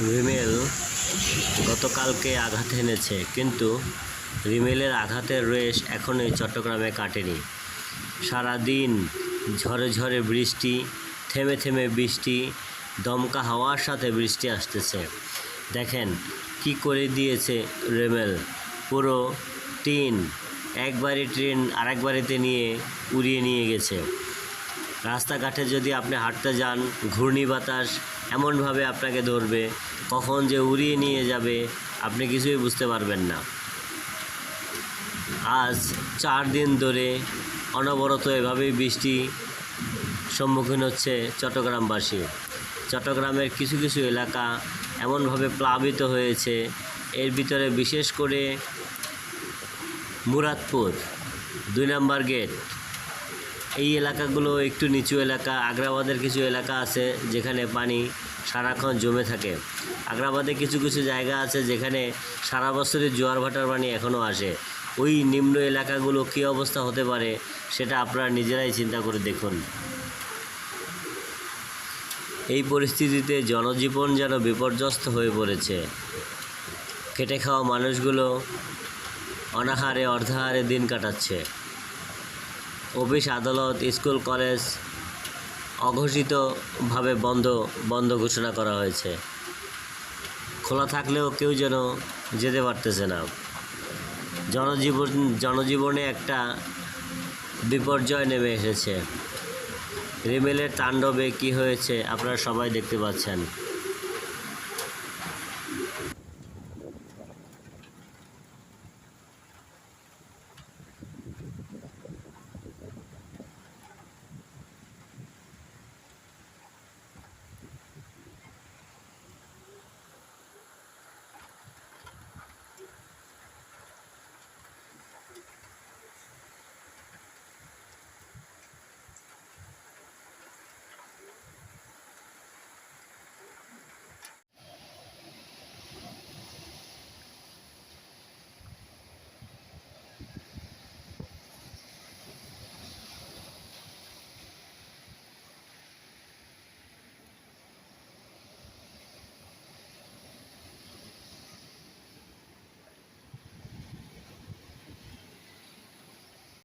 রিমেল গতকালকে আঘাত এনেছে, কিন্তু রিমেলের আঘাতের রেশ এখনই চট্টগ্রামে কাটেনি। সারাদিন ঝরে ঝরে বৃষ্টি, থেমে থেমে বৃষ্টি, দমকা হাওয়ার সাথে বৃষ্টি আসতেছে। দেখেন কি করে দিয়েছে রেমেল। পুরো টিন একবারে ট্রেন আরেক বাড়িতে নিয়ে উড়িয়ে নিয়ে গেছে। রাস্তাঘাটে যদি আপনি হাঁটতে যান, ঘূর্ণি বাতাস এমনভাবে আপনাকে ধরবে, কখন যে উড়িয়ে নিয়ে যাবে, আপনি কিছুই বুঝতে পারবেন না। আজ চার দিন ধরে অনবরত এভাবেই বৃষ্টি সম্মুখীন হচ্ছে চট্টগ্রামবাসী। চট্টগ্রামের কিছু কিছু এলাকা এমনভাবে প্লাবিত হয়েছে, এর ভিতরে বিশেষ করে মুরাদপুর, দুই নম্বর গেট। এই এলাকাগুলো একটু নিচু এলাকা, আগ্রাবাদের কিছু এলাকা আছে যেখানে পানি সারাক্ষণ জমে থাকে। আগ্রাবাদে কিছু কিছু জায়গা আছে যেখানে সারা বছরের জোয়ার ভাটার পানি এখনও আসে। ওই নিম্ন এলাকাগুলো কী অবস্থা হতে পারে সেটা আপনারা নিজেরাই চিন্তা করে দেখুন। এই পরিস্থিতিতে জনজীবন যেন বিপর্যস্ত হয়ে পড়েছে। খেটে খাওয়া মানুষগুলো অনাহারে, অর্ধাহারে দিন কাটাচ্ছে। অফিস, আদালত, স্কুল, কলেজ অঘোষিতভাবে বন্ধ বন্ধ ঘোষণা করা হয়েছে। খোলা থাকলেও কেউ যেন যেতে পারতেছে না। জনজীবন, জনজীবনে একটা বিপর্যয় নেমে এসেছে। রিমেলের তাণ্ডবে কি হয়েছে আপনারা সবাই দেখতে পাচ্ছেন।